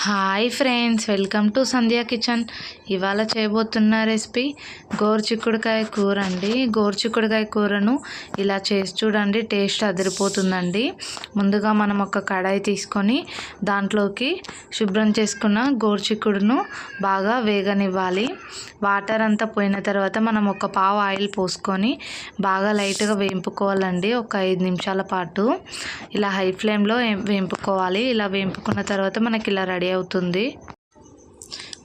Hi friends welcome to Sandhya kitchen. ఇవాళ చేయబోతున్న recipe గోరుచిక్కుడుకాయ కూర అండి. గోరుచిక్కుడుకాయ కూరను ఇలా చేసి చూడండి టేస్ట్ అదిరిపోతుందండి. ముందుగా మనం ఒక కడాయి తీసుకొని దాంట్లోకి శుభ్రం చేసుకున్న గోరుచిక్కుడును బాగా వేగనివ్వాలి. వాటర్ అంతా పోయిన తర్వాత మనం ఒక పావు ఆయిల్ పోసుకొని బాగా లైట్గా వేయింపుకోవాలండి ఒక ఐదు నిమిషాల పాటు. ఇలా హై ఫ్లేమ్లో వేయింపుకోవాలి ఇలా వేయింపుకున్న తర్వాత మనకి ఇలా రెడీ అవుతుంది.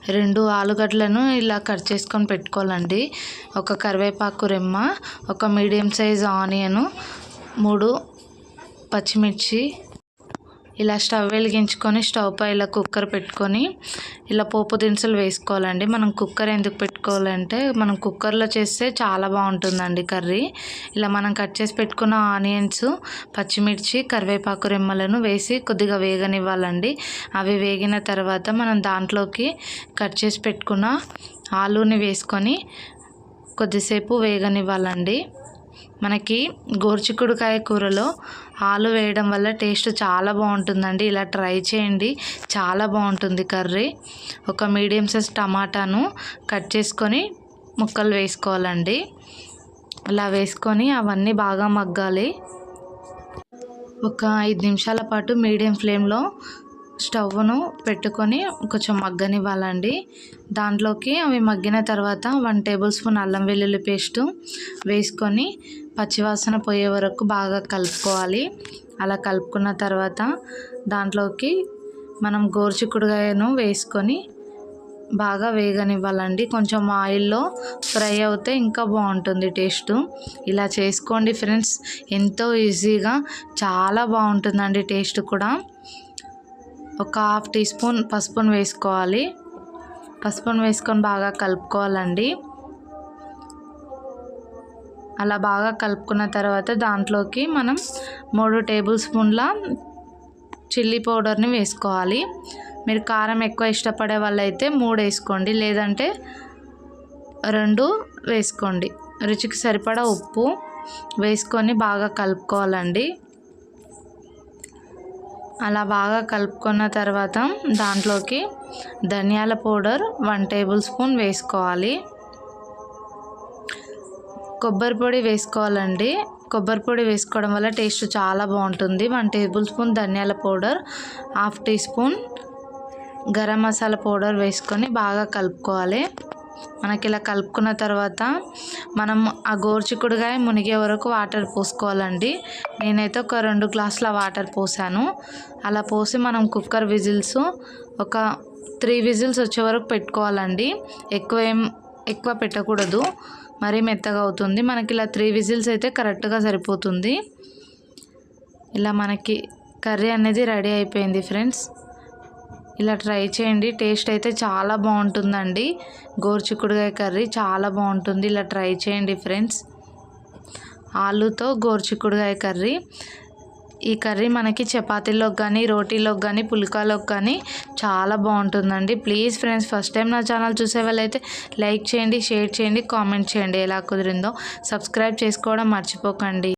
రెండు ఆలుగడ్డలను ఇలా కట్ చేసుకొని పెట్టుకోవాలండి. ఒక కరివేపాకు రెమ్మ ఒక మీడియం సైజ్ ఆనియను మూడు పచ్చిమిర్చి ఇలా స్టవ్ వెలిగించుకొని స్టవ్ పై ఇలా కుక్కర్ పెట్టుకొని ఇలా పోపు దినుసులు వేసుకోవాలండి. మనం కుక్కర్ ఎందుకు పెట్టుకోవాలంటే మనం కుక్కర్లో చేస్తే చాలా బాగుంటుందండి కర్రీ. ఇలా మనం కట్ చేసి పెట్టుకున్న ఆనియన్స్ పచ్చిమిర్చి కరివేపాకు రెమ్మలను వేసి కొద్దిగా వేగనివ్వాలండి. అవి వేగిన తర్వాత మనం దాంట్లోకి కట్ చేసి పెట్టుకున్న ఆలూని వేసుకొని కొద్దిసేపు వేగనివ్వాలండి. మనకి గోరుచిక్కుడుకాయ కూరలో ఆలు వేయడం వల్ల టేస్ట్ చాలా బాగుంటుందండి. ఇలా ట్రై చేయండి. చాలా బాగుంటుంది కర్రీ. ఒక మీడియం సైజ్ టమాటాను కట్ చేసుకొని ముక్కలు వేసుకోవాలండి. అలా వేసుకొని అవన్నీ బాగా మగ్గాలి. ఒక ఐదు నిమిషాల పాటు మీడియం ఫ్లేమ్లో స్టవ్ను పెట్టుకొని కొంచెం మగ్గనివ్వాలండి. దాంట్లోకి అవి మగ్గిన తర్వాత వన్ టేబుల్ స్పూన్ అల్లం వెల్లుల్లి పేస్టు వేసుకొని పచ్చివాసన పోయే వరకు బాగా కలుపుకోవాలి. అలా కలుపుకున్న తర్వాత దాంట్లోకి మనం గోరుచిక్కుడుగాయను వేసుకొని బాగా వేగనివ్వాలండి. కొంచెం ఆయిల్లో ఫ్రై అవుతే ఇంకా బాగుంటుంది టేస్ట్. ఇలా చేసుకోండి ఫ్రెండ్స్. ఎంతో ఈజీగా చాలా బాగుంటుందండి టేస్ట్ కూడా. ఒక హాఫ్ టీ స్పూన్ పసుపును వేసుకోవాలి. పసుపును వేసుకొని బాగా కలుపుకోవాలండి. అలా బాగా కలుపుకున్న తర్వాత దాంట్లోకి మనం మూడు టేబుల్ స్పూన్ల చిల్లీ పౌడర్ని వేసుకోవాలి. మీరు కారం ఎక్కువ ఇష్టపడే వాళ్ళైతే మూడు వేసుకోండి. లేదంటే రెండు వేసుకోండి. రుచికి సరిపడా ఉప్పు వేసుకొని బాగా కలుపుకోవాలండి. అలా బాగా కలుపుకున్న తర్వాత దాంట్లోకి ధనియాల పౌడర్ వన్ టేబుల్ స్పూన్ వేసుకోవాలి. కొబ్బరి పొడి వేసుకోవాలండి. కొబ్బరి పొడి వేసుకోవడం వల్ల టేస్ట్ చాలా బాగుంటుంది. వన్ టేబుల్ స్పూన్ ధనియాల powder half teaspoon garam masala powder వేసుకొని బాగా కలుపుకోవాలి. మనకి ఇలా కలుపుకున్న తర్వాత మనం ఆ గోరుచిక్కుడుగాయ మునిగే వరకు వాటర్ పోసుకోవాలండి. నేనైతే ఒక రెండు గ్లాసుల వాటర్ పోసాను. అలా పోసి మనం కుక్కర్ విజిల్స్ ఒక త్రీ విజిల్స్ వచ్చే వరకు పెట్టుకోవాలండి. ఎక్కువ ఏం ఎక్కువ పెట్టకూడదు. మరీ మెత్తగా అవుతుంది. మనకి ఇలా త్రీ విజిల్స్ అయితే కరెక్ట్గా సరిపోతుంది. ఇలా మనకి కర్రీ అనేది రెడీ అయిపోయింది ఫ్రెండ్స్. ఇలా ట్రై చేయండి. టేస్ట్ అయితే చాలా బాగుంటుందండి. గోరుచిక్కుడుకాయ కర్రీ చాలా బాగుంటుంది. ఇలా ట్రై చేయండి ఫ్రెండ్స్. ఆలుతో గోరుచిక్కుడుకాయ కర్రీ. ఈ కర్రీ మనకి చపాతీలోకి కానీ రోటీలోకి కానీ పుల్కాలోకి కానీ చాలా బాగుంటుందండి. ప్లీజ్ ఫ్రెండ్స్ ఫస్ట్ టైం నా ఛానల్ చూసే వాళ్ళైతే లైక్ చేయండి షేర్ చేయండి కామెంట్ చేయండి ఎలా కుదిరిందో. సబ్స్క్రైబ్ చేసుకోవడం మర్చిపోకండి.